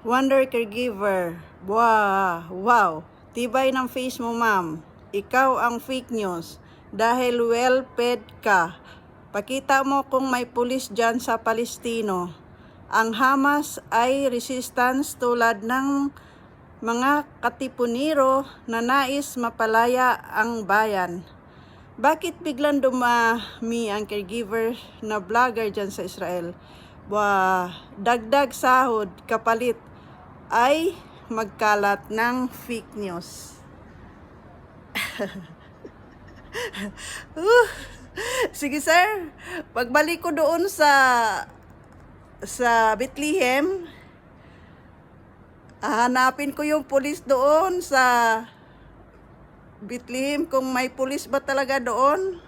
Wonder Caregiver. Wow, wow. Tibay ng face mo, ma'am. Ikaw ang fake news. Dahil well-fed ka. Pakita mo kung may pulis dyan sa Palestino. Ang Hamas ay resistance tulad ng mga katipuniro na nais mapalaya ang bayan. Bakit biglang dumami ang caregiver na vlogger dyan sa Israel? Wah, dagdag sahod kapalit ay magkalat ng fake news. Sige sir, pagbalik ko doon sa sa Bethlehem, hanapin ko yung pulis doon sa Bethlehem kung may pulis ba talaga doon.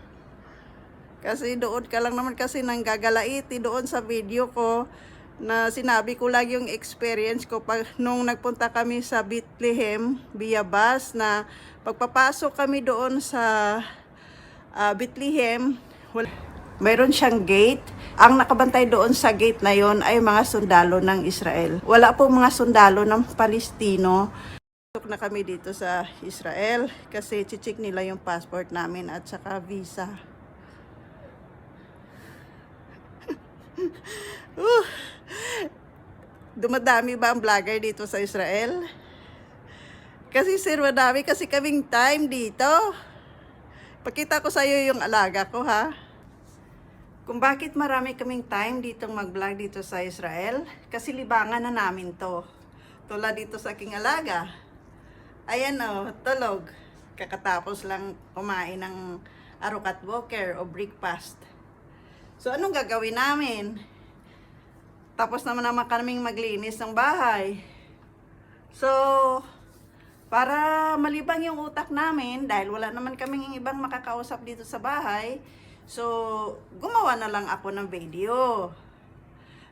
Kasi doon ka lang naman kasi nang gagalaiti doon sa video ko na sinabi ko lang yung experience ko pag nung nagpunta kami sa Bethlehem via bus na pagpapasok kami doon sa ah, Bethlehem wala, mayroon siyang gate. Ang nakabantay doon sa gate na yon ay mga sundalo ng Israel. Wala po mga sundalo ng Palestino. Pasok na kami dito sa Israel kasi chichik nila yung passport namin at saka visa. Uh, dumadami ba ang vlogger dito sa Israel? Kasi sir, madami kasi kaming time dito. Pakita ko sa iyo yung alaga ko ha. Kung bakit marami kaming time dito mag-vlog dito sa Israel, kasi libangan na namin to. Tulad dito sa aking alaga. Ayan o, tulog. Kakatapos lang kumain ng arukat walker o breakfast. So, anong gagawin namin? Tapos naman naman kaming maglinis ng bahay. So, para malibang yung utak namin, dahil wala naman kaming ibang makakausap dito sa bahay, so, gumawa na lang ako ng video.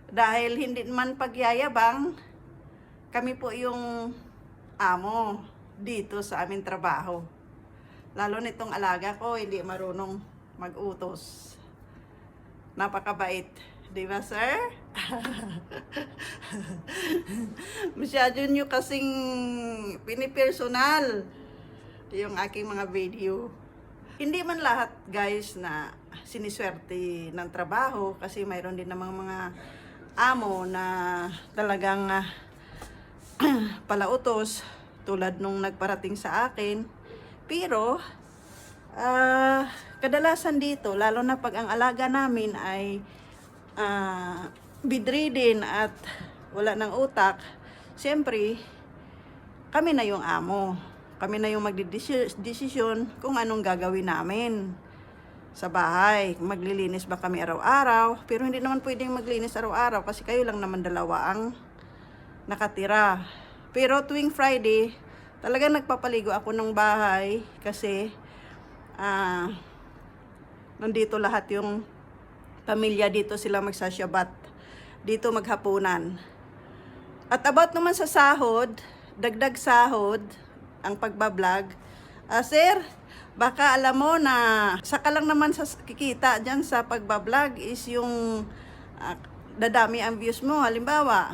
Dahil hindi man pagyayabang, kami po yung amo dito sa aming trabaho. Lalo nitong alaga ko, hindi marunong mag-utos. Napakabait. Di ba, sir? Masyado nyo kasing pinipersonal yung aking mga video. Hindi man lahat, guys, na siniswerte ng trabaho kasi mayroon din namang mga amo na talagang ah, palautos tulad nung nagparating sa akin. Pero, ah, kadalasan dito, lalo na pag ang alaga namin ay ah, bedridden at wala ng utak, siyempre, kami na yung amo. Kami na yung magdidesisyon kung anong gagawin namin sa bahay. Maglilinis ba kami araw-araw? Pero hindi naman pwedeng maglinis araw-araw kasi kayo lang naman dalawa ang nakatira. Pero tuwing Friday, talagang nagpapaligo ako ng bahay kasi ah nandito lahat yung pamilya dito sila magsasyabat. Dito maghapunan. At about naman sa sahod, dagdag sahod, ang pagbablog. Ah, sir, baka alam mo na saka lang naman sa kikita dyan sa pagbablog is yung ah, dadami ang views mo. Halimbawa,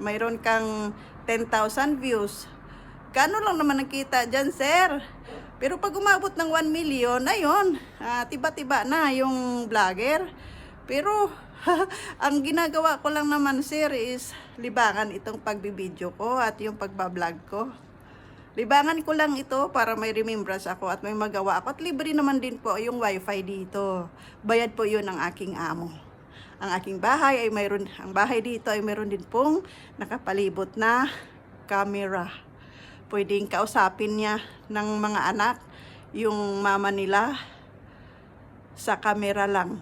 mayroon kang 10,000 views. Kano lang naman ang kita dyan, sir? Pero pag umabot ng 1 million, ayun, ah, tiba-tiba na yung vlogger. Pero ang ginagawa ko lang naman, sir, is libangan itong pagbibideo ko at yung pagbablog ko. Libangan ko lang ito para may remembrance ako at may magawa ako. At libre naman din po yung wifi dito. Bayad po yun ng aking amo. Ang aking bahay ay mayroon, ang bahay dito ay mayroon din pong nakapalibot na camera. Pwedeng kausapin niya ng mga anak, yung mama nila, sa camera lang.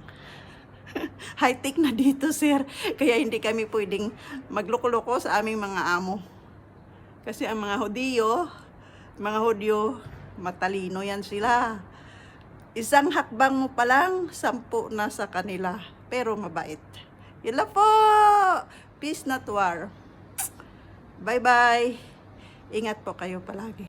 High-tech na dito, sir. Kaya hindi kami pwedeng magloko-loko sa aming mga amo. Kasi ang mga Hudiyo, mga Hudyo, matalino yan sila. Isang hakbang mo pa lang, sampu na sa kanila. Pero mabait. Yun po. Peace not war. Bye-bye. Ingat po kayo palagi.